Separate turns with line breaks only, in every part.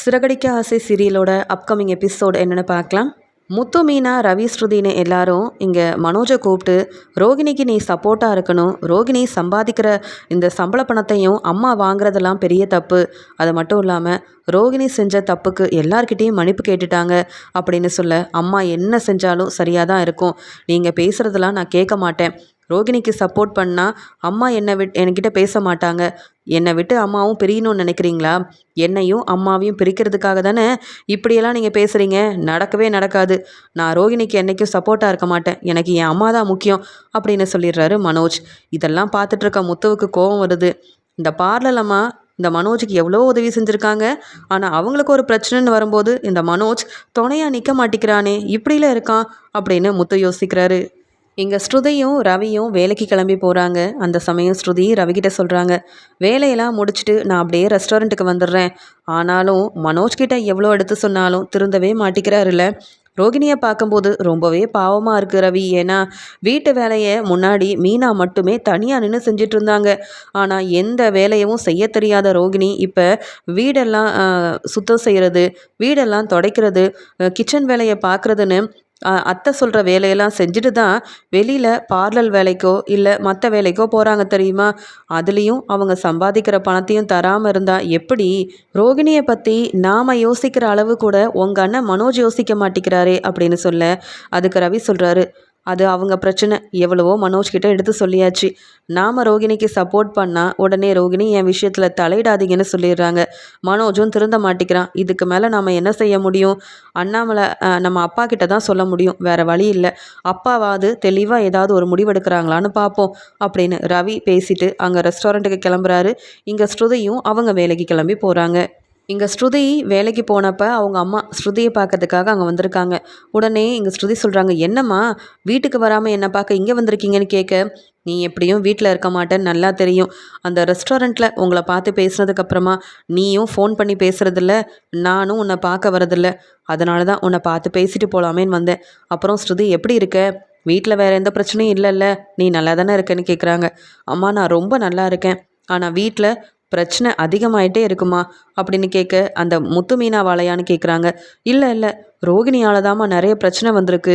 சிறகடிக்க ஆசை சீரியலோட upcoming episode என்னென்னு பார்க்கலாம். முத்து மீனா ரவி ஸ்ருதின்னு எல்லாரும் இங்கே மனோஜை கூப்பிட்டு ரோகிணிக்கு நீ சப்போர்ட்டாக இருக்கணும். ரோகிணி சம்பாதிக்கிற இந்த சம்பள பணத்தையும் அம்மா வாங்குறதெல்லாம் பெரிய தப்பு. அது மட்டும் இல்லாமல் ரோகிணி செஞ்ச தப்புக்கு எல்லார்கிட்டேயும் மன்னிப்பு கேட்டுட்டாங்க அப்படின்னு சொல்ல அம்மா என்ன செஞ்சாலும் சரியாக தான் இருக்கும். நீங்கள் பேசுகிறதெல்லாம் நான் கேட்க மாட்டேன். ரோகிணிக்கு சப்போர்ட் பண்ணால் அம்மா என்னை விட் என்கிட்ட பேச மாட்டாங்க. என்னை விட்டு அம்மாவும் பிரியணும்னு நினைக்கிறீங்களா? என்னையும் அம்மாவையும் பிரிக்கிறதுக்காக தானே இப்படியெல்லாம் நீங்கள் பேசுகிறீங்க நடக்கவே நடக்காது. நான் ரோகிணிக்கு என்றைக்கும் சப்போர்ட்டாக இருக்க மாட்டேன். எனக்கு என் அம்மா தான் முக்கியம் அப்படின்னு சொல்லிடுறாரு மனோஜ். இதெல்லாம் பார்த்துட்ருக்க முத்துவுக்கு கோபம் வருது. இந்த பார்லர் அம்மா இந்த மனோஜுக்கு எவ்வளோ உதவி செஞ்சுருக்காங்க? ஆனால் அவங்களுக்கு ஒரு பிரச்சனைன்னு வரும்போது இந்த மனோஜ் துணையாக நிற்க மாட்டேங்கிறானே இப்படிலாம் இருக்கான் அப்படின்னு முத்து யோசிக்கிறாரு. இங்கே ஸ்ருதியும் ரவியும் வேலைக்கு கிளம்பி போகிறாங்க அந்த சமயம் ஸ்ருதி ரவிக்கிட்ட சொல்கிறாங்க வேலையெல்லாம் முடிச்சுட்டு நான் அப்படியே ரெஸ்டாரண்ட்டுக்கு வந்துடுறேன். ஆனாலும் மனோஜ்கிட்ட எவ்வளோ எடுத்து சொன்னாலும் திருந்தவே மாட்டிக்கிறாருல்ல. ரோகிணியை பார்க்கும்போது ரொம்பவே பாவமாக இருக்குது ரவி. ஏன்னா வீட்டு வேலையை முன்னாடி மீனா மட்டுமே தனியாக நின்று செஞ்சிட்டு இருந்தாங்க. ஆனால் எந்த வேலையவும் செய்ய தெரியாத ரோகிணி இப்போ வீடெல்லாம் சுத்தம் செய்கிறது வீடெல்லாம் துடைக்கிறது கிச்சன் வேலையை பார்க்குறதுன்னு அத்தை சொல்கிற வேலையெல்லாம் செஞ்சுட்டு தான் வெளியில் பார்லர் வேலைக்கோ இல்லை மற்ற வேலைக்கோ போகிறாங்க தெரியுமா? அதுலேயும் அவங்க சம்பாதிக்கிற பணத்தையும் தராமல் இருந்தால் எப்படி? ரோகிணியை பற்றி நாம் யோசிக்கிற அளவு கூட உங்கள் அண்ணன் மனோஜ் யோசிக்க மாட்டேங்கிறாரே அப்படின்னு சொல்ல அதுக்கு ரவி சொல்கிறாரு அது அவங்க பிரச்சனை. எவ்வளவோ மனோஜ் கிட்ட எடுத்து சொல்லியாச்சு. நாம் ரோகிணிக்கு சப்போர்ட் பண்ணால் உடனே ரோகிணி என் விஷயத்தில் தலையிடாதீங்கன்னு சொல்லிடுறாங்க. மனோஜும் திருந்த மாட்டிக்கிறான். இதுக்கு மேலே நாம் என்ன செய்ய முடியும்? அண்ணாமலை நம்ம அப்பா கிட்ட தான் சொல்ல முடியும். வேறு வழி இல்லை. அப்பாவாவது தெளிவாக ஏதாவது ஒரு முடிவெடுக்கிறாங்களான்னு பார்ப்போம் அப்படின்னு ரவி பேசிட்டு அங்கே ரெஸ்டாரண்ட்டுக்கு கிளம்புறாரு. இங்கே ஸ்ருதியும் அவங்க வேலைக்கு கிளம்பி போகிறாங்க இங்கே ஸ்ருதி வேலைக்கு போனப்போ அவங்க அம்மா ஸ்ருதியை பார்க்கறதுக்காக அங்கே வந்திருக்காங்க. உடனே இங்கே ஸ்ருதி சொல்கிறாங்க என்னம்மா வீட்டுக்கு வராமல் என்னை பார்க்க இங்கே வந்திருக்கீங்கன்னு கேட்க நீ எப்படியும் வீட்டில் இருக்க மாட்டேன்னு நல்லா தெரியும். அந்த ரெஸ்டாரண்ட்டில் உங்களை பார்த்து பேசுனதுக்கப்புறமா நீயும் ஃபோன் பண்ணி பேசுகிறதில்ல நானும் உன்னை பார்க்க வரதில்ல அதனால தான் உன்னை பார்த்து பேசிட்டு போகலாமேன்னு வந்தேன். அப்புறம் ஸ்ருதி எப்படி இருக்க? வீட்டில் வேறு எந்த பிரச்சனையும் இல்லைல்ல. நீ நல்லா தானே இருக்கேன்னு கேட்குறாங்க அம்மா நான் ரொம்ப நல்லா இருக்கேன். ஆனால் வீட்டில் பிரச்சனை அதிகமாயிட்டே இருக்குமா அப்படின்னு கேட்க அந்த முத்து மீனா வாழையான்னு கேட்குறாங்க இல்லை இல்லை ரோகிணியால் தாம்மா நிறைய பிரச்சனை வந்திருக்கு.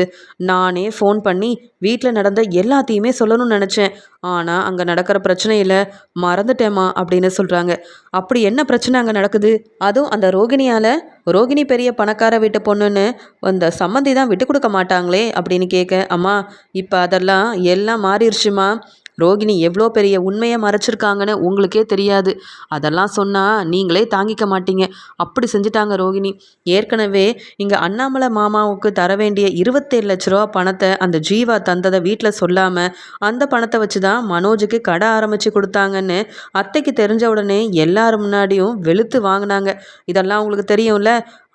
நானே ஃபோன் பண்ணி வீட்டில் நடந்த எல்லாத்தையுமே சொல்லணும்னு நினச்சேன். ஆனால் அங்கே நடக்கிற பிரச்சனையில் மறந்துட்டேம்மா அப்படின்னு சொல்கிறாங்க அப்படி என்ன பிரச்சனை அங்கே நடக்குது? அதுவும் அந்த ரோகிணியால் ரோகிணி பெரிய பணக்கார வீட்டு பொண்ணுன்னு அந்த சம்மந்தி தான் விட்டு கொடுக்க மாட்டாங்களே அப்படின்னு கேட்க அம்மா இப்போ அதெல்லாம் எல்லாம் மாறிடுச்சுமா ரோகிணி எவ்வளோ பெரிய உண்மையை மறைச்சிருக்காங்கன்னு உங்களுக்கே தெரியாது. அதெல்லாம் சொன்னால் நீங்களே தாங்கிக்க மாட்டீங்க. அப்படி செஞ்சுட்டாங்க ரோகிணி. ஏற்கனவே இங்கே அண்ணாமலை மாமாவுக்கு தர வேண்டிய இருபத்தேழு லட்ச ரூபா பணத்தை அந்த ஜீவா தந்ததை வீட்டில் சொல்லாமல் அந்த பணத்தை வச்சு தான் மனோஜுக்கு கடை ஆரம்பித்து கொடுத்தாங்கன்னு அத்தைக்கு தெரிஞ்ச உடனே எல்லார் முன்னாடியும் வெளுத்து வாங்கினாங்க. இதெல்லாம் உங்களுக்கு தெரியும்ல?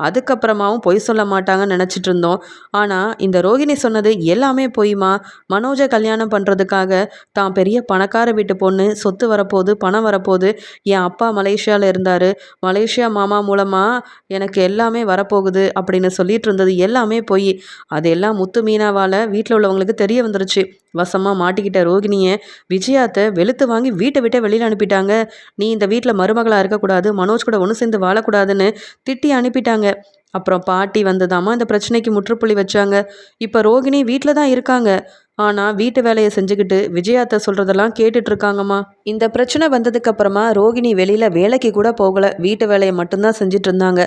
அதுக்கப்புறமாவும் பொய் சொல்ல மாட்டாங்கன்னு நினச்சிட்டு இருந்தோம். ஆனால் இந்த ரோகிணி சொன்னது எல்லாமே பொய்மா? மனோஜை கல்யாணம் பண்ணுறதுக்காக தான் பெரிய பணக்கார வீட்டு பொண்ணு சொத்து வரப்போகுது பணம் வரப்போகுது என் அப்பா மலேசியாவில் இருந்தார். மலேசியா மாமா மூலமாக எனக்கு எல்லாமே வரப்போகுது அப்படின்னு சொல்லிட்டு இருந்தது எல்லாமே போய். அதெல்லாம் முத்து மீனாவால் வீட்டில் உள்ளவங்களுக்கு தெரிய வந்துருச்சு. வசமாக மாட்டிக்கிட்ட ரோகிணியை விஜயாத்தை வெளுத்து வாங்கி வீட்டை விட்டே வெளியில் அனுப்பிட்டாங்க. நீ இந்த வீட்டில் மருமகளாக இருக்கக்கூடாது மனோஜ் கூட ஒன்று சேர்ந்து வாழக்கூடாதுன்னு திட்டி அனுப்பிட்டாங்க. அப்புறம் பாட்டி வந்ததாமா இந்த பிரச்சனைக்கு முற்றுப்புள்ளி வச்சாங்க. இப்போ ரோகிணி வீட்டில் தான் இருக்காங்க. ஆனால் வீட்டு வேலையை செஞ்சுக்கிட்டு விஜயாத்தை சொல்கிறதெல்லாம் கேட்டுட்டு இருக்காங்கம்மா இந்த பிரச்சனை வந்ததுக்கு அப்புறமா ரோகிணி வெளியில் வேலைக்கு கூட போகலை. வீட்டு வேலையை மட்டும்தான் செஞ்சுட்டு இருந்தாங்க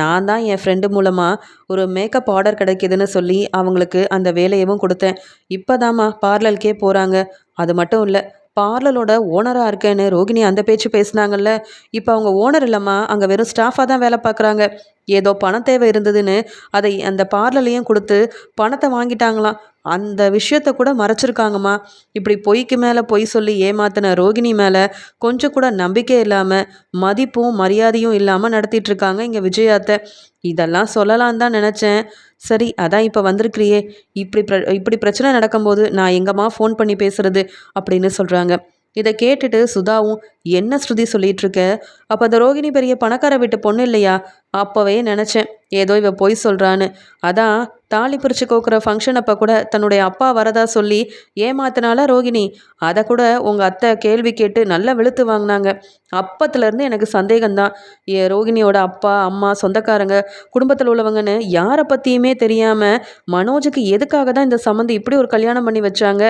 நான் தான் என் ஃப்ரெண்டு மூலமாக ஒரு மேக்கப் ஆர்டர் கிடைக்கிதுன்னு சொல்லி அவங்களுக்கு அந்த வேலையவும் கொடுத்தேன். இப்போதாம்மா பார்லருக்கே போகிறாங்க அது மட்டும் இல்லை பார்லரோட ஓனராக இருக்கேன்னு ரோகிணி அந்த பேச்சு பேசுனாங்கல்ல. இப்போ அவங்க ஓனர் இல்லைம்மா அங்கே வெறும் ஸ்டாஃபாக தான் வேலை பார்க்குறாங்க. ஏதோ பண தேவை இருந்ததுன்னு அதை அந்த பார்லர்லேயும் கொடுத்து பணத்தை வாங்கிட்டாங்களாம். அந்த விஷயத்த கூட மறைச்சிருக்காங்கம்மா. இப்படி பொய்க்கு மேலே பொய் சொல்லி ஏமாத்தின ரோகிணி மேலே கொஞ்சம் கூட நம்பிக்கை இல்லாமல் மதிப்பும் மரியாதையும் இல்லாமல் நடத்திட்டு இருக்காங்க இங்கே விஜயாத்தை. இதெல்லாம் சொல்லலாம் தான் நினச்சேன். சரி அதான் இப்போ வந்திருக்கிறியே. இப்படி பிர இப்படி பிரச்சனை நடக்கும்போது நான் எங்கம்மா ஃபோன் பண்ணி பேசுறது அப்படின்னு சொல்கிறாங்க இதை கேட்டுட்டு சுதாவும் என்ன ஸ்ருதி சொல்லிட்டு இருக்க? அப்போ அந்த ரோகிணி பெரிய பணக்கார வீட்டு பொண்ணு இல்லையா? அப்போவே நினச்சேன். ஏதோ இவ பொய் சொல்கிறான்னு அதான் தாலி பிரித்து கோக்குற ஃபங்க்ஷன் அப்போ கூட தன்னுடைய அப்பா வரதா சொல்லி ஏமாத்தினால ரோகிணி. அதை கூட உங்கள் அத்தை கேள்வி கேட்டு நல்லா வெளுத்து வாங்கினாங்க. அப்பத்துலேருந்து எனக்கு சந்தேகம்தான். ஏ ரோகிணியோட அப்பா அம்மா சொந்தக்காரங்க குடும்பத்தில் உள்ளவங்கன்னு யாரை பற்றியுமே தெரியாமல் மனோஜுக்கு எதுக்காக தான் இந்த சம்மந்தி இப்படி ஒரு கல்யாணம் பண்ணி வச்சாங்க?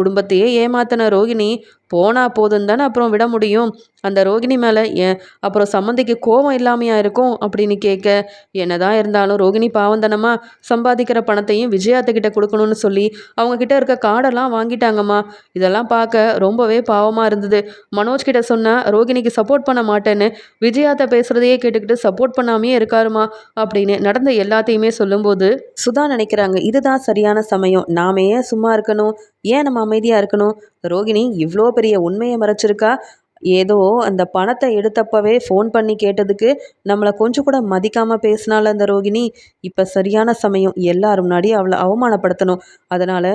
குடும்பத்தையே ஏமாத்தின ரோகிணி போனால் போதும் தானே அப்புறம் விட முடியும்? அந்த ரோகிணி மேலே ஏன்? அப்புறம் சம்மந்திக்கு கோபம் இல்லாமையா இருக்கும் அப்படின்னு கேட்க என்னதான் இருந்தாலும் ரோகிணி பாவந்தனமாக சம்பாதிக்கிற பணத்தையும் விஜயாத்தக்கிட்ட கொடுக்கணும்னு சொல்லி அவங்க கிட்ட இருக்க கார்டெல்லாம் வாங்கிட்டாங்கம்மா. இதெல்லாம் பார்க்க ரொம்பவே பாவமாக இருந்தது. மனோஜ் கிட்ட சொன்னால் ரோகிணிக்கு சப்போர்ட் பண்ண மாட்டேன்னு விஜயாத்த பேசுகிறதையே கேட்டுக்கிட்டு சப்போர்ட் பண்ணாமையே இருக்காருமா? அப்படின்னு நடந்த எல்லாத்தையுமே சொல்லும்போது சுதா நினைக்கிறாங்க இதுதான் சரியான சமயம். நாம ஏன் சும்மா இருக்கணும்? ஏன் நம்ம அமைதியாக இருக்கணும்? ரோகிணி இவ்வளோ பெரிய உண்மையை மறைச்சிருக்கா? ஏதோ அந்த பணத்தை எடுத்தப்பவே ஃபோன் பண்ணி கேட்டதுக்கு நம்மளை கொஞ்சம் கூட மதிக்காமல் பேசினால அந்த ரோகிணி. இப்போ சரியான சமயம். எல்லாரும் முன்னாடி அவளை அவமானப்படுத்தணும். அதனால்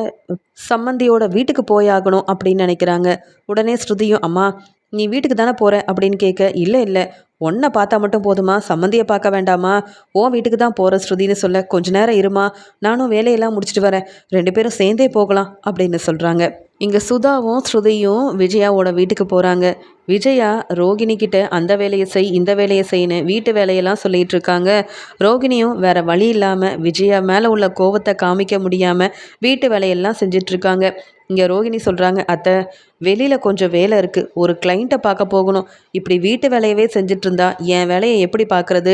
சம்மந்தியோட வீட்டுக்கு போயாகணும் அப்படின்னு நினைக்கிறாங்க. உடனே ஸ்ருதியும் அம்மா நீ வீட்டுக்கு தானே போகிற அப்படின்னு கேட்க இல்லை இல்லை. ஒன்றை பார்த்தா மட்டும் போதுமா? சம்மந்தியை பார்க்க வேண்டாமா? ஓ வீட்டுக்கு தான் போகிற ஸ்ருதின்னு சொல்ல கொஞ்ச நேரம் இருமா? நானும் வேலையெல்லாம் முடிச்சுட்டு வரேன். ரெண்டு பேரும் சேர்ந்தே போகலாம். அப்படின்னு சொல்கிறாங்க இங்கே சுதாவும் ஸ்ருதியும் விஜயாவோட வீட்டுக்கு போகிறாங்க விஜயா ரோகிணி கிட்ட அந்த வேலையை செய் இந்த வேலையை செய்யணும் வீட்டு வேலையெல்லாம் சொல்லிட்டு இருக்காங்க. ரோகிணியும் வேற வழி இல்லாமல் விஜயா மேலே உள்ள கோவத்தை காமிக்க முடியாமல் வீட்டு வேலையெல்லாம் செஞ்சிட்ருக்காங்க இங்கே ரோகிணி சொல்கிறாங்க அத்தை வெளியில் கொஞ்சம் வேலை இருக்குது ஒரு கிளைண்ட்டை பார்க்க போகணும். இப்படி வீட்டு வேலையவே செஞ்சுட்டு இருந்தா என் வேலையை எப்படி பார்க்குறது?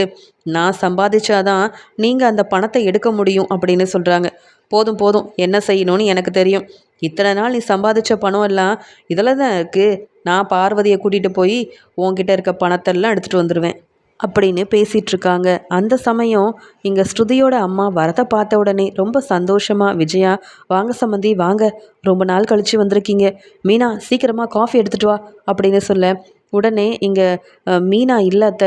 நான் சம்பாதிச்சாதான் நீங்கள் அந்த பணத்தை எடுக்க முடியும் அப்படின்னு சொல்கிறாங்க போதும் போதும். என்ன செய்யணும்னு எனக்கு தெரியும். இத்தனை நாள் நீ சம்பாதிச்ச பணம் எல்லாம் இதில் தான் இருக்குது நான் பார்வதியை கூட்டிகிட்டு போய் உன்கிட்ட இருக்க பணத்தெல்லாம் எடுத்துகிட்டு வந்துடுவேன் அப்படின்னு பேசிகிட்டு இருக்காங்க அந்த சமயம் இங்கே ஸ்ருதியோட அம்மா வரதை பார்த்த உடனே ரொம்ப சந்தோஷமாக விஜயா வாங்க சம்மந்தி வாங்க. ரொம்ப நாள் கழித்து வந்திருக்கீங்க. மீனா சீக்கிரமாக காஃபி எடுத்துகிட்டு வா அப்படின்னு சொல்ல. உடனே இங்கே மீனா இல்லாத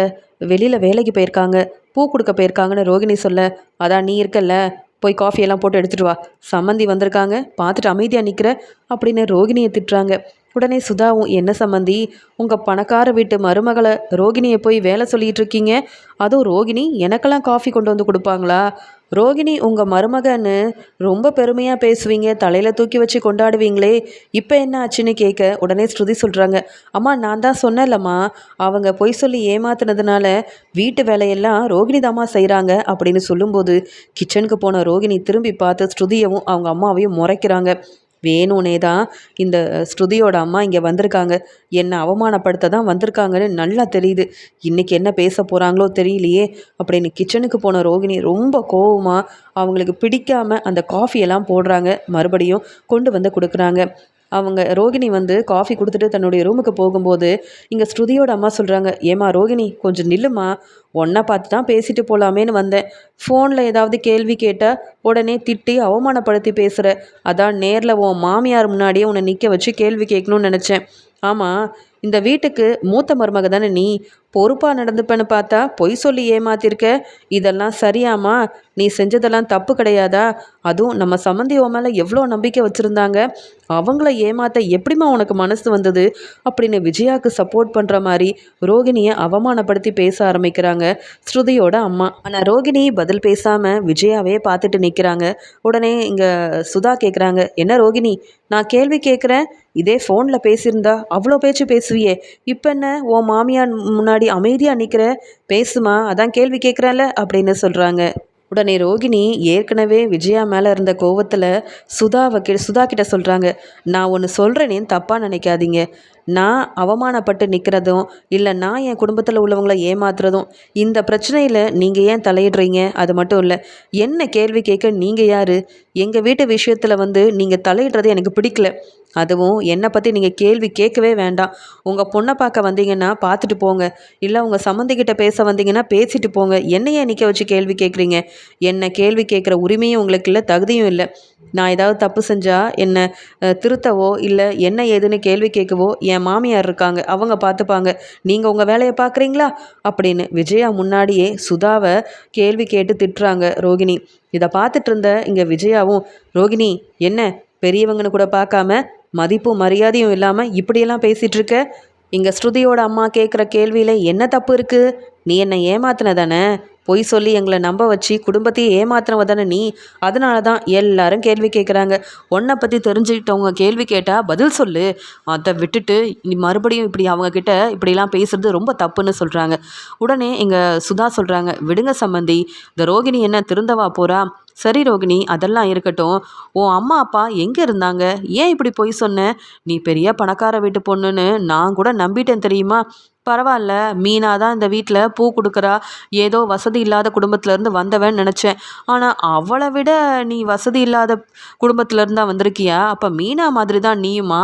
வெளியில் வேலைக்கு போயிருக்காங்க. பூ கொடுக்க போயிருக்காங்கன்னு ரோகிணி சொல்ல. அதான் நீ இருக்கல்ல. போய் காஃபியெல்லாம் போட்டு எடுத்துகிட்டு வா. சம்மந்தி வந்திருக்காங்க. பார்த்துட்டு அமைதியாக நிற்கிற அப்படின்னு ரோகிணியை திட்டுறாங்க. உடனே சுதாவும் என்ன சம்மந்தி உங்கள் பணக்கார வீட்டு மருமகளை ரோகிணியை போய் வேலை சொல்லிகிட்டு இருக்கீங்க. அதுவும் ரோகிணி எனக்கெல்லாம் காஃபி கொண்டு வந்து கொடுப்பாங்களா? ரோகிணி உங்கள் மருமகன்னு ரொம்ப பெருமையாக பேசுவீங்க. தலையில் தூக்கி வச்சு கொண்டாடுவீங்களே. இப்போ என்ன ஆச்சுன்னு கேட்க உடனே ஸ்ருதி சொல்கிறாங்க அம்மா நான் தான் சொன்னேன்லம்மா. அவங்க பொய் சொல்லி ஏமாத்தினதுனால வீட்டு வேலையெல்லாம் ரோகிணி தாம்மா செய்கிறாங்க அப்படின்னு சொல்லும்போது கிச்சனுக்கு போன ரோகிணி திரும்பி பார்த்து ஸ்ருதியவும் அவங்க அம்மாவையும் முறைக்கிறாங்க. வேணும்னே தான் இந்த ஸ்ருதியோட அம்மா இங்கே வந்திருக்காங்க. என்னை அவமானப்படுத்த தான் வந்திருக்காங்கன்னு நல்லா தெரியுது. இன்றைக்கி என்ன பேச போகிறாங்களோ தெரியலையே. அப்படின்னு கிச்சனுக்கு போன ரோகிணி ரொம்ப கோவமாக அவங்களுக்கு பிடிக்காமல் அந்த காஃபியெல்லாம் போடுறாங்க. மறுபடியும் கொண்டு வந்து கொடுக்குறாங்க. அவங்க ரோகிணி வந்து காஃபி கொடுத்துட்டு தன்னுடைய ரூமுக்கு போகும்போது இங்கே ஸ்ருதியோட அம்மா சொல்கிறாங்க ஏமா ரோகிணி கொஞ்சம் நில்லுமா ஒன்றா பார்த்து தான் பேசிட்டு போகலாமேன்னு வந்தேன். ஃபோனில் ஏதாவது கேள்வி கேட்டால் உடனே திட்டி அவமானப்படுத்தி பேசுகிற அதான் நேரில் உன் மாமியார் முன்னாடியே உன்னை நிற்க வச்சு கேள்வி கேட்கணும்னு நினச்சேன். ஆமாம் இந்த வீட்டுக்கு மூத்த மருமக தானே நீ? பொறுப்பாக நடந்துப்பேன்னு பார்த்தா பொய் சொல்லி ஏமாத்திருக்க. இதெல்லாம் சரியாமா நீ செஞ்சதெல்லாம் தப்பு கிடையாதா? அதுவும் நம்ம சம்மந்தி உன் மேலே எவ்வளோ நம்பிக்கை வச்சுருந்தாங்க? அவங்கள ஏமாத்த எப்படிமா உனக்கு மனசு வந்தது? அப்படின்னு விஜயாவுக்கு சப்போர்ட் பண்ணுற மாதிரி ரோகிணியை அவமானப்படுத்தி பேச ஆரம்பிக்கிறாங்க ஸ்ருதியோட அம்மா. ஆனால் ரோகிணி பதில் பேசாமல் விஜயாவே பார்த்துட்டு நிற்கிறாங்க உடனே இங்கே சுதா கேட்குறாங்க என்ன ரோகிணி? நான் கேள்வி கேட்குறேன் இதே ஃபோனில் பேசியிருந்தா அவ்வளோ பேச்சு பேசுவியே. இப்போ என்ன? உன் மாமியார் முன்னாடி அமைதியாக நிற்கிற பேசுமா அதான் கேள்வி கேட்குறேன்ல அப்படின்னு சொல்கிறாங்க உடனே ரோகிணி ஏற்கனவே விஜயா மேலே இருந்த கோவத்தில் சுதாவை கி சுதா கிட்ட சொல்கிறாங்க நான் ஒன்று சொல்கிறேனேன்னு தப்பாக நினைக்காதீங்க. நான் அவமானப்பட்டு நிற்கிறதும் இல்லை நான் என் குடும்பத்தில் உள்ளவங்களை ஏமாத்துறதும் இந்த பிரச்சனையில் நீங்கள் ஏன் தலையிடுறீங்க? அது மட்டும் இல்லை என்ன கேள்வி கேட்க நீங்கள் யார்? எங்கள் வீட்டு விஷயத்தில் வந்து நீங்கள் தலையிடுறது எனக்கு பிடிக்கல. அதுவும் என்னை பற்றி நீங்கள் கேள்வி கேட்கவே வேண்டாம். உங்கள் பொண்ணை பார்க்க வந்தீங்கன்னா பார்த்துட்டு போங்க. இல்லை உங்கள் சம்மந்திக்கிட்ட பேச வந்தீங்கன்னா பேசிட்டு போங்க. என்னையே நிற்க வச்சு கேள்வி கேட்குறீங்க என்னை கேள்வி கேட்குற உரிமையும் உங்களுக்கு இல்லை தகுதியும் இல்லை. நான் ஏதாவது தப்பு செஞ்சால் என்னை திருத்தவோ இல்லை என்ன ஏதுன்னு கேள்வி கேட்கவோ என் மாமியார் இருக்காங்க அவங்க பார்த்துப்பாங்க. நீங்கள் உங்கள் வேலையை பார்க்குறீங்களா? அப்படின்னு விஜயா முன்னாடியே சுதாவை கேள்வி கேட்டு திட்டுறாங்க ரோகிணி. இதை பார்த்துட்டு இருந்த இங்கே விஜயாவும் ரோகிணி என்ன? பெரியவங்கன்னு கூட பார்க்காம மதிப்பும் மரியாதையும் இல்லாமல் இப்படியெல்லாம் பேசிகிட்டு இருக்க இங்கே ஸ்ருதியோட அம்மா கேட்குற கேள்வியில் என்ன தப்பு இருக்குது நீ என்னை ஏமாத்தின தானே பொய் சொல்லி எங்களை நம்ப வச்சு குடும்பத்தையே ஏமாத்துறவ தானே நீ? அதனால தான் எல்லாரும் கேள்வி கேட்குறாங்க உன்னை பற்றி தெரிஞ்சுக்கிட்டவங்க கேள்வி கேட்டால் பதில் சொல்லு. அதை விட்டுட்டு நீ மறுபடியும் இப்படி அவங்க கிட்ட இப்படிலாம் பேசுறது ரொம்ப தப்புன்னு சொல்கிறாங்க உடனே எங்கள் சுதா சொல்கிறாங்க விடுங்க சம்மந்தி இந்த ரோகிணி என்ன திருந்தவா போகிறா சரி ரோகிணி அதெல்லாம் இருக்கட்டும். உன் அம்மா அப்பா எங்கே இருந்தாங்க? ஏன் இப்படி பொய் சொன்ன? நீ பெரிய பணக்கார வீட்டு பொண்ணுன்னு நான் கூட நம்பிட்டேன் தெரியுமா? பரவாயில்ல மீனா தான் இந்த வீட்டில் பூ கொடுக்குறா. ஏதோ வசதி இல்லாத குடும்பத்துலேருந்து வந்தவன் நினச்சேன். ஆனால் அவளை விட நீ வசதி இல்லாத குடும்பத்துலேருந்து தான் வந்திருக்கியா? அப்போ மீனா மாதிரி தான் நீயுமா?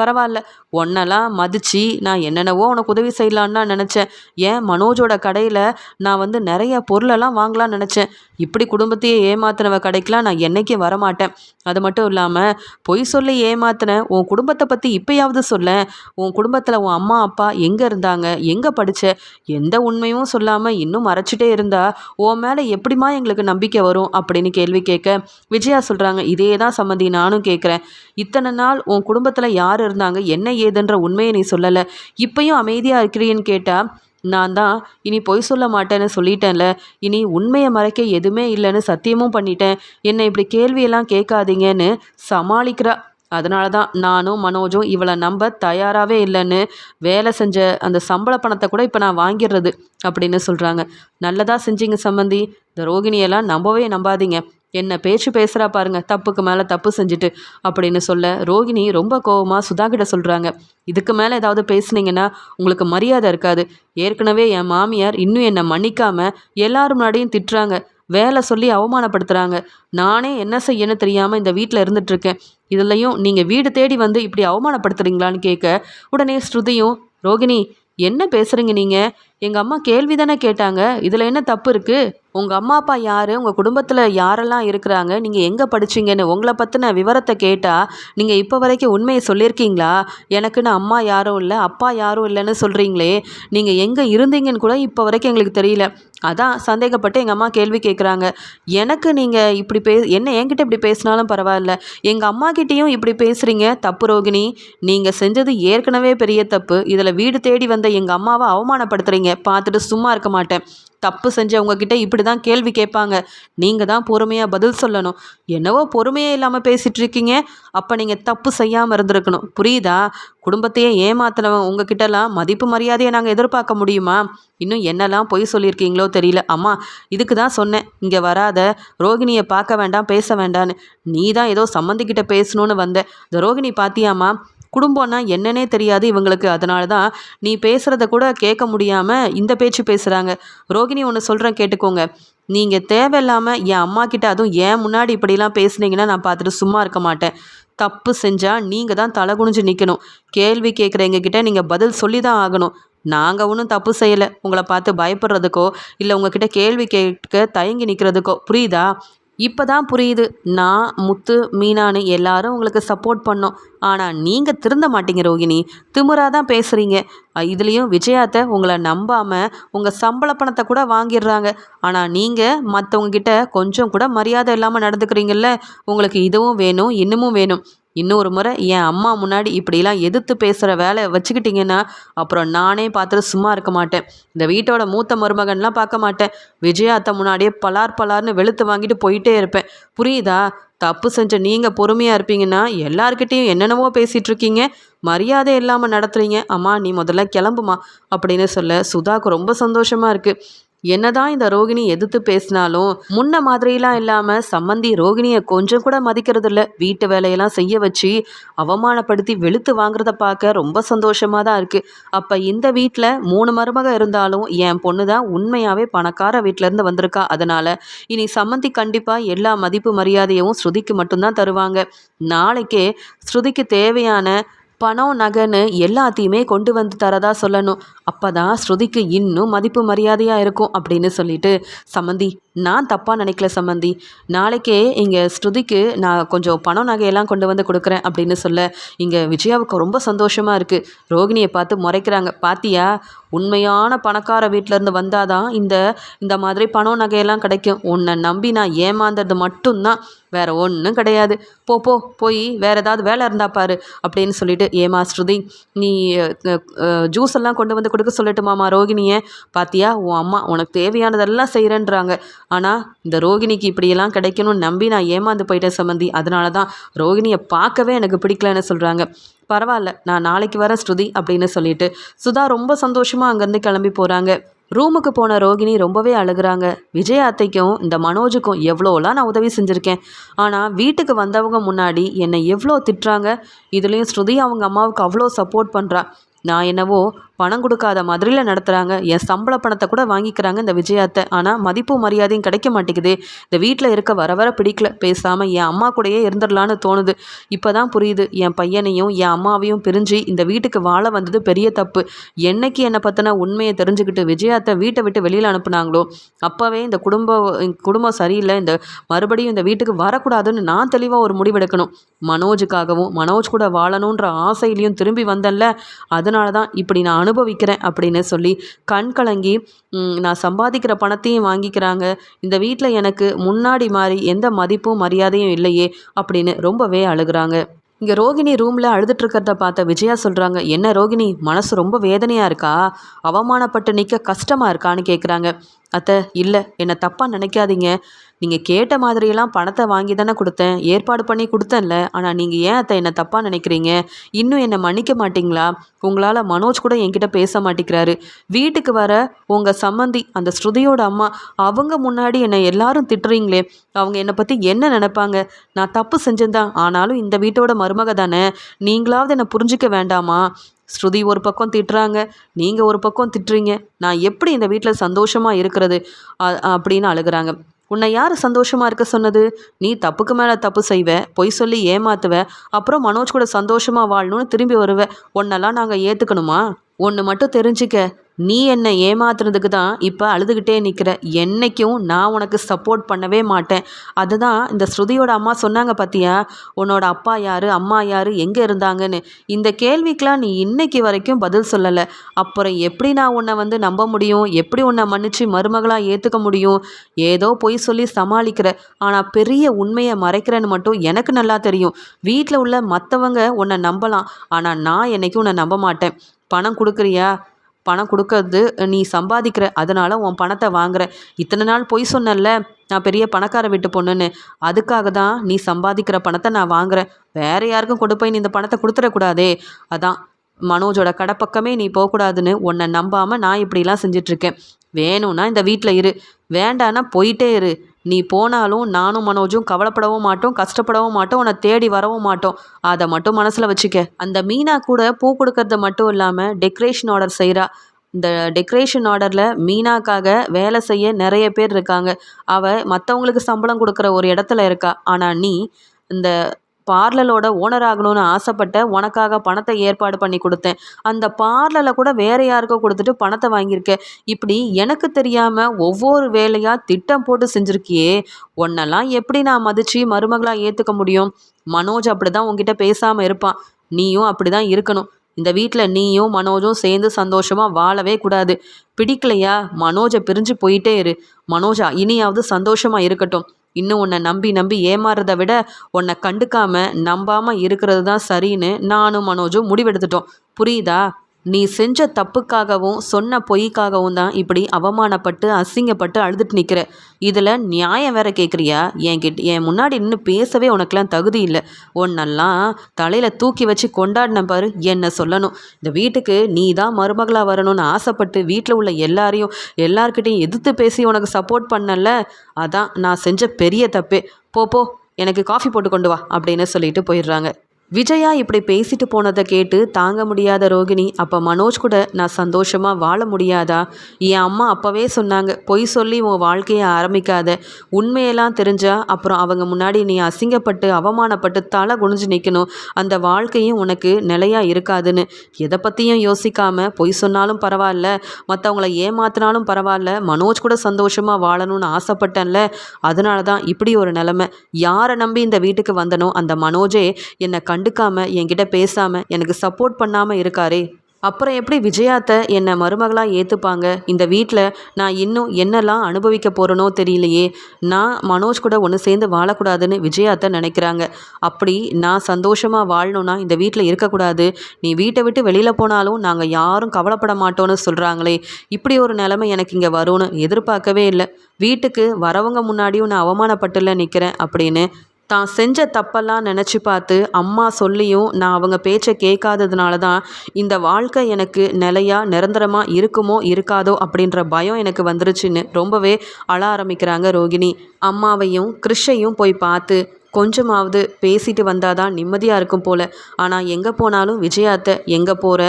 பரவாயில்ல. உன்னெல்லாம் மதித்து நான் என்னென்னவோ உனக்கு உதவி செய்யலான்னு நினச்சேன். ஏன் மனோஜோட கடையில் நான் வந்து நிறைய பொருளெல்லாம் வாங்கலாம்னு நினச்சேன். இப்படி குடும்பத்தையே ஏமாத்தினவ கடைக்கெலாம் நான் என்றைக்கும் வரமாட்டேன். அது மட்டும் இல்லாமல் பொய் சொல்லி ஏமாத்தின உன் குடும்பத்தை பற்றி இப்போயாவது சொல்ல உன் குடும்பத்தில் உன் அம்மா அப்பா எங்கே இருந்தாங்க? எங்கே படித்த எந்த உண்மையும் சொல்லாமல் இன்னும் மறைச்சிட்டே இருந்தா உன் மேலே எப்படிமா எங்களுக்கு நம்பிக்கை வரும்? அப்படின்னு கேள்வி கேட்க விஜயா சொல்கிறாங்க இதே தான் சம்மந்தி நானும் கேட்குறேன் இத்தனை நாள் உன் குடும்பத்தில் யார் இருந்தாங்க. என்ன ஏதுன்ற உண்மையை நீ சொல்லலை. இப்பயும் அமைதியாக இருக்கிறீன்னு கேட்டால் நான் தான். இனி பொய் சொல்ல மாட்டேன்னு சொல்லிட்டேன்ல. இனி உண்மையை மறைக்க எதுவுமே இல்லைன்னு சத்தியமும் பண்ணிட்டேன். என்னை இப்படி கேள்வியெல்லாம் கேட்காதீங்கன்னு சமாளிக்கிறா அதனால தான் நானும் மனோஜும் இவளை நம்ப தயாராகவே இல்லைன்னு வேலை செஞ்ச அந்த சம்பள பணத்தை கூட இப்போ நான் வாங்கிடுறது அப்படின்னு சொல்கிறாங்க நல்லதாக செஞ்சீங்க சம்மந்தி இந்த ரோகிணியெல்லாம் நம்பவே நம்பாதீங்க. என்ன பேச்சு பேசுகிறா பாருங்க தப்புக்கு மேலே தப்பு செஞ்சுட்டு அப்படின்னு சொல்ல ரோகிணி ரொம்ப கோவமாக சுதா கிட்ட சொல்கிறாங்க இதுக்கு மேலே ஏதாவது பேசுனீங்கன்னா உங்களுக்கு மரியாதை இருக்காது. ஏற்கனவே என் மாமியார் இன்னும் என்னை மன்னிக்காமல் எல்லாரும் முன்னாடியும் திட்டுறாங்க. வேலை சொல்லி அவமானப்படுத்துகிறாங்க நானே என்ன செய்யணும் தெரியாமல் இந்த வீட்டில் இருந்துகிட்ருக்கேன் இதுலையும் நீங்கள் வீடு தேடி வந்து இப்படி அவமானப்படுத்துறீங்களான்னு கேட்க உடனே ஸ்ருதியும் ரோகிணி என்ன பேசுகிறீங்க நீங்கள் எங்கள் அம்மா கேள்வி தானே கேட்டாங்க. இதில் என்ன தப்பு இருக்குது உங்கள் அம்மா அப்பா யார்? உங்கள் குடும்பத்தில் யாரெல்லாம் இருக்கிறாங்க? நீங்கள் எங்கே படிச்சீங்கன்னு உங்களை பற்றின விவரத்தை கேட்டால் நீங்கள் இப்போ வரைக்கும் உண்மையை சொல்லியிருக்கீங்களா? எனக்குன்னு அம்மா யாரும் இல்லை அப்பா யாரும் இல்லைன்னு சொல்கிறீங்களே நீங்கள் எங்கே இருந்தீங்கன்னு கூட இப்போ வரைக்கும் எங்களுக்கு தெரியல. அதான் சந்தேகப்பட்டு எங்கள் அம்மா கேள்வி கேட்குறாங்க எனக்கு நீங்கள் இப்படி பே என்ன என்கிட்ட இப்படி பேசினாலும் பரவாயில்ல. எங்கள் அம்மா கிட்டேயும் இப்படி பேசுகிறீங்க தப்பு ரோகிணி. நீங்கள் செஞ்சது ஏற்கனவே பெரிய தப்பு. இதில் வீடு தேடி வந்த எங்கள் அம்மாவை அவமானப்படுத்துகிறீங்க பார்த்துட்டு சும்மா இருக்க மாட்டேன். தப்பு செஞ்சவங்க கிட்ட இப்படி தான் கேள்வி கேட்பாங்க. நீங்கள் தான் பொறுமையாக பதில் சொல்லணும். என்னவோ பொறுமையே இல்லாமல் பேசிகிட்டு இருக்கீங்க. அப்போ நீங்கள் தப்பு செய்யாமல் இருந்திருக்கணும். புரியுதா? குடும்பத்தையே ஏமாத்தினவன் உங்ககிட்டலாம் மதிப்பு மரியாதையை நாங்கள் எதிர்பார்க்க முடியுமா? இன்னும் என்னெல்லாம் பொய் சொல்லியிருக்கீங்களோ தெரியல. அம்மா இதுக்கு தான் சொன்னேன். இங்கே வராத. ரோகிணியை பார்க்க வேண்டாம் பேச வேண்டான்னு நீ தான் ஏதோ சம்மந்திக்கிட்ட பேசணும்னு வந்த. இந்த ரோகிணி பார்த்தியாம்மா குடும்பம்னா என்னன்னே தெரியாது இவங்களுக்கு. அதனால தான் நீ பேசுகிறத கூட கேட்க முடியாமல் இந்த பேச்சு பேசுகிறாங்க ரோகிணி ஒன்று சொல்கிறேன் கேட்டுக்கோங்க. நீங்கள் தேவையில்லாமல் என் அம்மா கிட்ட அதுவும் ஏன் முன்னாடி இப்படிலாம் பேசுனீங்கன்னா நான் பார்த்துட்டு சும்மா இருக்க மாட்டேன். தப்பு செஞ்சால் நீங்கள் தான் தலை குனிஞ்சு நிற்கணும் கேள்வி கேட்குற எங்ககிட்ட நீங்கள் பதில் சொல்லி தான் ஆகணும். நாங்கள் ஒன்றும் தப்பு செய்யலை. உங்களை பார்த்து பயப்படுறதுக்கோ இல்லை உங்ககிட்ட கேள்வி கேட்க தயங்கி நிற்கிறதுக்கோ புரியுதா? இப்போ தான் புரியுது. நான் முத்து மீனானு எல்லாரும் உங்களுக்கு சப்போர்ட் பண்ணோம். ஆனால் நீங்கள் திருந்த மாட்டீங்க ரோகிணி. திமுறாக தான் பேசுகிறீங்க இதுலேயும் விஜயாத்தை உங்களை நம்பாமல் உங்கள் சம்பள பணத்தை கூட வாங்கிடுறாங்க. ஆனால் நீங்கள் மற்றவங்கக்கிட்ட கொஞ்சம் கூட மரியாதை இல்லாமல் நடந்துக்கிறீங்கல்ல. உங்களுக்கு இதுவும் வேணும் இன்னமும் வேணும். இன்னொரு முறை என் அம்மா முன்னாடி இப்படிலாம் எதிர்த்து பேசுகிற வேலை வச்சுக்கிட்டிங்கன்னா அப்புறம் நானே பார்த்துட்டு சும்மா இருக்க மாட்டேன். இந்த வீட்டோட மூத்த மருமகன்லாம் பார்க்க மாட்டேன். விஜயா அத்தை முன்னாடியே பலார் பலார்னு வெளுத்து வாங்கிட்டு போயிட்டே இருப்பேன். புரியுதா? தப்பு செஞ்ச நீங்கள் பொறுமையாக இருப்பீங்கன்னா எல்லாருக்கிட்டேயும் என்னென்னவோ பேசிகிட்டு இருக்கீங்க. மரியாதை இல்லாமல் நடத்துகிறீங்க அம்மா நீ முதல்ல கிளம்புமா? அப்படின்னு சொல்ல சுதாக்கு ரொம்ப சந்தோஷமாக இருக்குது என்னதான் இந்த ரோகிணி எதிர்த்து பேசினாலும் முன்ன மாதிரிலாம் இல்லாமல் சம்மந்தி ரோகிணியை கொஞ்சம் கூட மதிக்கிறதில்ல. வீட்டு வேலையெல்லாம் செய்ய வச்சு அவமானப்படுத்தி வெளுத்து வாங்குறத பார்க்க ரொம்ப சந்தோஷமாக தான் இருக்குது அப்போ இந்த வீட்டில் மூணு மருமக இருந்தாலும் என் பொண்ணு தான் உண்மையாகவே பணக்கார வீட்டிலேருந்து வந்திருக்கா. அதனால் இனி சம்மந்தி கண்டிப்பாக எல்லா மதிப்பு மரியாதையும் ஸ்ருதிக்கு மட்டும்தான் தருவாங்க. நாளைக்கே ஸ்ருதிக்கு தேவையான பணம் நகைன்னு எல்லாத்தையுமே கொண்டு வந்து தரதா சொல்லணும். அப்போ தான் ஸ்ருதிக்கு இன்னும் மதிப்பு மரியாதையாக இருக்கும் அப்படின்னு சொல்லிட்டு சம்மந்தி நான் தப்பாக நினைக்கல சம்மந்தி நாளைக்கே இங்கே ஸ்ருதிக்கு நான் கொஞ்சம் பணம் நகையெல்லாம் கொண்டு வந்து கொடுக்குறேன் அப்படின்னு சொல்ல இங்கே விஜயாவுக்கு ரொம்ப சந்தோஷமாக இருக்குது ரோகிணியை பார்த்து முறைக்கிறாங்க. பாத்தியா உண்மையான பணக்கார வீட்டிலேருந்து வந்தால் தான் இந்த இந்த மாதிரி பணம் நகையெல்லாம் கிடைக்கும். உன்னை நம்பி நான் ஏமாந்தது மட்டும்தான். வேறு ஒன்றும் கிடையாது. போ போ போய் வேறு ஏதாவது வேலை இருந்தால் பாரு அப்படின்னு சொல்லிட்டு ஏமா ஸ்ருதி நீ ஜூஸ் எல்லாம் கொண்டு வந்து கொடுக்க சொல்லட்டுமாமா ரோகிணியை? பாத்தியா உன் அம்மா உனக்கு தேவையானதெல்லாம் செய்கிறேன்றாங்க ஆனால் இந்த ரோகிணிக்கு இப்படியெல்லாம் கிடைக்கணும்னு நம்பி நான் ஏமாந்து போயிட்டேன் சம்மந்தி அதனால தான் ரோகிணியை பார்க்கவே எனக்கு பிடிக்கலன்னு சொல்கிறாங்க பரவாயில்ல நான் நாளைக்கு வரேன் ஸ்ருதி அப்படின்னு சொல்லிட்டு. சுதா ரொம்ப சந்தோஷமாக அங்கேருந்து கிளம்பி போகிறாங்க ரூமுக்கு போன ரோகிணி ரொம்பவே அழுகுறாங்க. விஜய் அத்தைக்கும் இந்த மனோஜுக்கும் எவ்வளோலாம் நான் உதவி செஞ்சுருக்கேன். ஆனால் வீட்டுக்கு வந்தவங்க முன்னாடி என்னை எவ்வளோ திட்டுறாங்க. இதுலேயும் ஸ்ருதி அவங்க அம்மாவுக்கு அவ்வளோ சப்போர்ட் பண்ணுறா நான் என்னவோ பணம் கொடுக்காத மாதிரியில் நடத்துகிறாங்க என் சம்பள பணத்தை கூட வாங்கிக்கிறாங்க இந்த விஜயாத்தை. ஆனால் மதிப்பு மரியாதையும் கிடைக்க மாட்டேங்குது. இந்த வீட்டில் இருக்க வர வர பிடிக்கல. பேசாமல் என் அம்மா கூடயே இருந்துடலான்னு தோணுது. இப்போ தான் புரியுது. என் பையனையும் என் அம்மாவையும் பிரிஞ்சு இந்த வீட்டுக்கு வாழ வந்தது பெரிய தப்பு. என்னைக்கு என்னை பற்றின உண்மையை தெரிஞ்சுக்கிட்டு விஜயாத்தை வீட்டை விட்டு வெளியில் அனுப்புனாங்களோ அப்போவே இந்த குடும்ப குடும்பம் சரியில்லை. இந்த மறுபடியும் இந்த வீட்டுக்கு வரக்கூடாதுன்னு நான் தெளிவாக ஒரு முடிவெடுக்கணும். மனோஜுக்காகவும் மனோஜ் கூட வாழணுன்ற ஆசையிலையும் திரும்பி வந்தேன்ல. அதனால தான் இப்படி நான் அனுபவிக்கிறேன் அப்படின்னு சொல்லி கண் கலங்கி நான் சம்பாதிக்கிற பணத்தையும் வாங்கிக்கிறாங்க. இந்த வீட்டில் எனக்கு முன்னாடி மாதிரி எந்த மதிப்பும் மரியாதையும் இல்லையே அப்படின்னு ரொம்பவே அழுகிறாங்க. இங்கே ரோகிணி ரூமில் அழுதுட்டுருக்கிறத பார்த்த விஜயா சொல்கிறாங்க என்ன ரோகிணி மனசு ரொம்ப வேதனையாக இருக்கா? அவமானப்பட்டு நிற்க கஷ்டமாக இருக்கான்னு கேட்குறாங்க அத்தை இல்லை என்னை தப்பாக நினைக்காதீங்க. நீங்கள் கேட்ட மாதிரியெல்லாம் பணத்தை வாங்கி தானே கொடுத்தேன். ஏற்பாடு பண்ணி கொடுத்தேன்ல. ஆனால் நீங்கள் ஏன் அத்தை என்னை தப்பாக நினைக்கிறீங்க? இன்னும் என்னை மன்னிக்க மாட்டிங்களா? உங்களால் மனோஜ் கூட என்கிட்ட பேச மாட்டேங்கிறாரு. வீட்டுக்கு வர உங்கள் சம்மந்தி அந்த ஸ்ருதியோட அம்மா அவங்க முன்னாடி என்னை எல்லாரும் திட்டுறீங்களே. அவங்க என்னை பற்றி என்ன நினைப்பாங்க? நான் தப்பு செஞ்சிருந்தேன் ஆனாலும் இந்த வீட்டோட மருமக தானே? நீங்களாவது என்னை புரிஞ்சிக்க வேண்டாமா? ஸ்ருதி ஒரு பக்கம் திட்டுறாங்க நீங்கள் ஒரு பக்கம் திட்டுறீங்க. நான் எப்படி இந்த வீட்டில் சந்தோஷமாக இருக்கிறது? அப்படின்னு அழுகிறாங்க. உன்னை யார் சந்தோஷமாக இருக்க சொன்னது? நீ தப்புக்கு மேலே தப்பு செய்வ பொய் சொல்லி ஏமாத்துவ அப்புறம் மனோஜ் கூட சந்தோஷமாக வாழணும்னு திரும்பி வருவ. உன்னெல்லாம் நாங்கள் ஏற்றுக்கணுமா ஒன்று மட்டும் தெரிஞ்சுக்க. நீ என்னை ஏமாத்துறதுக்கு தான் இப்போ அழுதுகிட்டே நிற்கிற என்றைக்கும் நான் உனக்கு சப்போர்ட் பண்ணவே மாட்டேன். அதுதான் இந்த ஸ்ருதியோட அம்மா சொன்னாங்க பார்த்தியா உன்னோட அப்பா யார் அம்மா யார் எங்கே இருந்தாங்கன்னு? இந்த கேள்விக்கெலாம் நீ இன்னைக்கு வரைக்கும் பதில் சொல்லலை. அப்புறம் எப்படி நான் உன்னை வந்து நம்ப முடியும்? எப்படி உன்னை மன்னிச்சு மருமகளாக ஏற்றுக்க முடியும்? ஏதோ பொய் சொல்லி சமாளிக்கிற. ஆனால் பெரிய உண்மையை மறைக்கிறேன்னு மட்டும் எனக்கு நல்லா தெரியும். வீட்டில் உள்ள மற்றவங்க உன்னை நம்பலாம். ஆனால் நான் என்றைக்கும் உன்னை நம்ப மாட்டேன். பணம் கொடுக்குறியா? பணம் கொடுக்கறது நீ சம்பாதிக்கிற அதனால் உன் பணத்தை வாங்குற. இத்தனை நாள் பொய் சொன்னல நான் பெரிய பணக்கார வீட்டு பொண்ணுன்னு. அதுக்காக தான் நீ சம்பாதிக்கிற பணத்தை நான் வாங்குறேன். வேற யாருக்கும் கொண்டு போய் நீ இந்த பணத்தை கொடுத்துடக்கூடாதே. அதான் மனோஜோட கடைப்பக்கமே நீ போகக்கூடாதுன்னு உன்னை நம்பாமல் நான் இப்படிலாம் செஞ்சிட்ருக்கேன். வேணும்னா இந்த வீட்டில் இரு. வேண்டான்னா போயிட்டே இரு. நீ போனாலும் நானும் மனோஜும் கவலைப்படவும் மாட்டோம் கஷ்டப்படவும் மாட்டோம் உன்னை தேடி வரவும் மாட்டோம். அதை மட்டும் மனசில் வச்சுக்க. அந்த மீனா கூட பூ கொடுக்கறது மட்டும் இல்லாமல் டெக்கரேஷன் ஆர்டர் செய்கிறா இந்த டெக்கரேஷன் ஆர்டரில் மீனாக்காக வேலை செய்ய நிறைய பேர் இருக்காங்க. அவள் மற்றவங்களுக்கு சம்பளம் கொடுக்குற ஒரு இடத்துல இருக்கா. ஆனால் நீ இந்த பார்லரோட ஓனர் ஆகணும்னு ஆசைப்பட்ட உனக்காக பணத்தை ஏற்பாடு பண்ணி கொடுத்தேன். அந்த பார்லரில் கூட வேற யாருக்கோ கொடுத்துட்டு பணத்தை வாங்கியிருக்க. இப்படி எனக்கு தெரியாமல் ஒவ்வொரு வேலையாக திட்டம் போட்டு செஞ்சுருக்கியே. உன்னெல்லாம் எப்படி நான் மதித்து மருமகளாக ஏற்றுக்க முடியும்? மனோஜ் அப்படி தான் உங்ககிட்ட பேசாமல் இருப்பான். நீயும் அப்படி தான் இருக்கணும். இந்த வீட்டில் நீயும் மனோஜும் சேர்ந்து சந்தோஷமாக வாழவே கூடாது. பிடிக்கலையா? மனோஜை பிரிஞ்சு போயிட்டே இரு. மனோஜா இனியாவது சந்தோஷமாக இருக்கட்டும். இன்னும் உன்னை நம்பி நம்பி ஏமாறுறதை விட உன்னை கண்டுக்காம நம்பாமல் இருக்கிறது தான் சரின்னு நானும் மனோஜும் முடிவெடுத்துட்டோம். புரியுதா? நீ செஞ்ச தப்புக்காகவும் சொன்ன பொய்க்காகவும் தான் இப்படி அவமானப்பட்டு அசிங்கப்பட்டு அழுதுட்டு நிற்கிற இதில் நியாயம் வேற கேட்குறியா என்கிட்ட என் முன்னாடி நின்று பேசவே உனக்கெலாம் தகுதி இல்லை. ஒன்னெல்லாம் தலையில் தூக்கி வச்சு கொண்டாடின பாரு என்ன சொல்லணும். இந்த வீட்டுக்கு நீ தான் மருமகளாக வரணும்னு ஆசைப்பட்டு வீட்டில் உள்ள எல்லாரையும் எல்லார்கிட்டையும் எதிர்த்து பேசி உனக்கு சப்போர்ட் பண்ணல? அதான் நான் செஞ்ச பெரிய தப்பே. போ போ எனக்கு காஃபி போட்டு கொண்டு வா அப்படின்னு சொல்லிட்டு போயிடுறாங்க. விஜயா இப்படி பேசிட்டு போனதை கேட்டு தாங்க முடியாத ரோகிணி அப்போ மனோஜ் கூட நான் சந்தோஷமாக வாழ முடியாதா? என் அம்மா அப்போவே சொன்னாங்க பொய் சொல்லி உன் வாழ்க்கையை ஆரம்பிக்காத. உண்மையெல்லாம் தெரிஞ்சா அப்புறம் அவங்க முன்னாடி நீ அசிங்கப்பட்டு அவமானப்பட்டு தலை குனிஞ்சு நிற்கணும் அந்த வாழ்க்கையும் உனக்கு நிலையாக இருக்காதுன்னு. எதை பற்றியும் யோசிக்காமல் பொய் சொன்னாலும் பரவாயில்ல. மற்றவங்கள ஏமாத்தினாலும் பரவாயில்ல. மனோஜ் கூட சந்தோஷமாக வாழணும்னு ஆசைப்பட்டேன்ல. அதனால தான் இப்படி ஒரு நிலமை. யாரை நம்பி இந்த வீட்டுக்கு வந்தனோ அந்த மனோஜே என்னை கண் கண்டுக்காமல் என்கிட்ட பேசாமல் எனக்கு சப்போர்ட் பண்ணாமல் இருக்காரே. அப்புறம் எப்படி விஜயாத்தை என்னை மருமகளாக ஏற்றுப்பாங்க இந்த வீட்டில் நான் இன்னும் என்னெல்லாம் அனுபவிக்க போகிறனோ தெரியலையே. நான் மனோஜ் கூட ஒன்று சேர்ந்து வாழக்கூடாதுன்னு விஜயாத்தை நினைக்கிறாங்க. அப்படி நான் சந்தோஷமாக வாழணும்னா இந்த வீட்டில் இருக்கக்கூடாது. நீ வீட்டை விட்டு வெளியில் போனாலும் நாங்கள் யாரும் கவலைப்பட மாட்டோன்னு சொல்கிறாங்களே இப்படி ஒரு நிலைமை எனக்கு இங்கே வரும்னு எதிர்பார்க்கவே இல்லை. வீட்டுக்கு வரவங்க முன்னாடியும் நான் அவமானப்பட்டுல நிற்கிறேன் அப்படின்னு தான் செஞ்ச தப்பெல்லாம் நினச்சி பார்த்து அம்மா சொல்லியும் நான் அவங்க பேச்சை கேட்காததுனால தான் இந்த வாழ்க்கை எனக்கு நிலையாக நிரந்தரமாக இருக்குமோ இருக்காதோ அப்படின்ற பயம் எனக்கு வந்துருச்சுன்னு ரொம்பவே அழ ஆரம்பிக்கிறாங்க ரோகிணி. அம்மாவையும் கிறிஷையும் போய் பார்த்து கொஞ்சமாவது பேசிட்டு வந்தால் தான் நிம்மதியாக இருக்கும் போல். ஆனால் எங்கே போனாலும் விஜயாத்தை எங்கே போகிற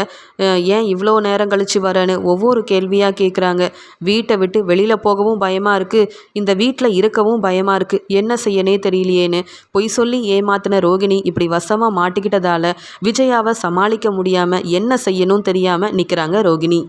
ஏன் இவ்வளோ நேரம் கழித்து வரேன்னு ஒவ்வொரு கேள்வியாக கேட்குறாங்க வீட்டை விட்டு வெளியில் போகவும் பயமாக இருக்குது இந்த வீட்டில் இருக்கவும் பயமாக இருக்குது என்ன செய்யனே தெரியலையேன்னு பொய் சொல்லி ஏமாத்தின ரோகிணி இப்படி வசமாக மாட்டிக்கிட்டதால விஜயாவை சமாளிக்க முடியாமல் என்ன செய்யணும் தெரியாமல் நிற்கிறாங்க ரோகிணி.